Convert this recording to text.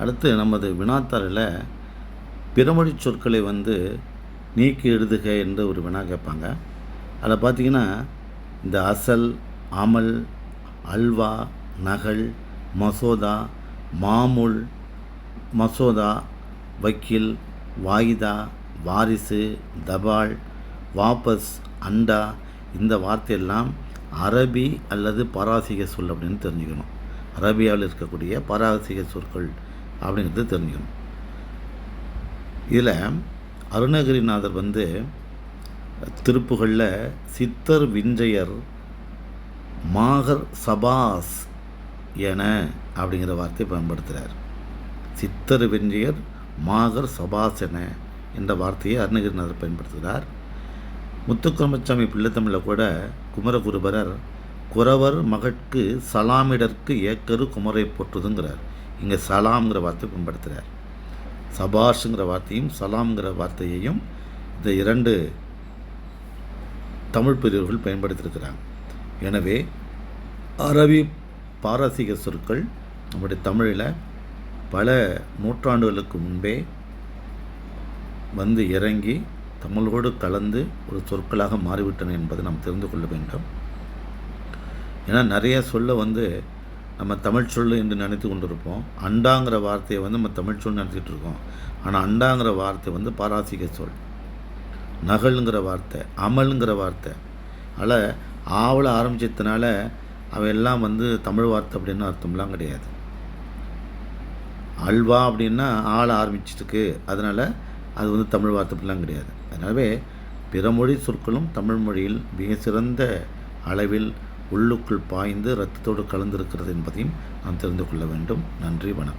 அடுத்து நமது வினாத்தாளில் பிறமொழி சொற்களை வந்து நீக்கி எழுதுக என்று ஒரு வினா கேட்பாங்க. அதில் பார்த்திங்கன்னா இந்த அசல் அமல் அல்வா நகல் மசோதா மாமுல் மசோதா வக்கீல் வாய்தா வாரிசு தபால் வாபஸ் அண்டா இந்த வார்த்தையெல்லாம் அரபி அல்லது பாராசிக சொல் அப்படின்னு தெரிஞ்சுக்கணும். அரபியாவில் இருக்கக்கூடிய பாராசிக சொற்கள் அப்படிங்கிறது தெரிஞ்சுக்கணும். இதில் அருணகிரிநாதர் வந்து திருப்புகளில் சித்தர் விஞ்சையர் மாகர் சபாஸ் என அப்படிங்கிற வார்த்தையை பயன்படுத்துகிறார். சித்தர் விஞ்சையர் மாகர் சபாஸ் என என்ற வார்த்தையை அருணகிரிநாதர் பயன்படுத்துகிறார். முத்துக்குரமசாமி பிள்ளைத்தமிழில் கூட குமரகுருபரர் குறவர் மகட்கு சலாமிடற்கு ஏக்கரு குமரை போற்றுதுங்கிறார். இங்கே சலாம்ங்கிற வார்த்தை பயன்படுத்துகிறார் சபாஷுங்கிற வார்த்தையும் சலாம்ங்கிற வார்த்தையையும் இந்த இரண்டு தமிழ் பிரிவுகள் பயன்படுத்தியிருக்கிறாங்க. எனவே அரபி பாரசீக சொற்கள் நம்முடைய தமிழில் பல நூற்றாண்டுகளுக்கு முன்பே வந்து இறங்கி தமிழோடு கலந்து ஒரு சொற்களாக மாறிவிட்டன என்பதை நாம் தெரிந்து கொள்ள வேண்டும். ஏன்னா நிறைய சொல்ல வந்து நம்ம தமிழ் சொல் என்று நினைத்து கொண்டிருப்போம். அண்டாங்கிற வார்த்தையை வந்து நம்ம தமிழ் சொல் நினச்சிட்டு இருக்கோம். ஆனால் அண்டாங்கிற வார்த்தை வந்து பாராசீக சொல். நகலுங்கிற வார்த்தை அமலுங்கிற வார்த்தை. அதில் ஆவல ஆரம்பித்ததுனால அவையெல்லாம் வந்து தமிழ் வார்த்தை அப்படின்னு அர்த்தம்லாம் கிடையாது. அல்வா அப்படின்னா ஆள ஆரம்பிச்சிருக்கு அதனால் அது வந்து தமிழ் வார்த்தை அப்படிலாம் கிடையாது. அதனாலே பிற மொழி சொற்களும் தமிழ் மொழியில் மிக சிறந்த அளவில் உள்ளுக்குள் பாய்ந்து ரத்தத்தோடு கலந்திருக்கிறது என்பதையும் நாம் தெரிந்து கொள்ள வேண்டும். நன்றி வணக்கம்.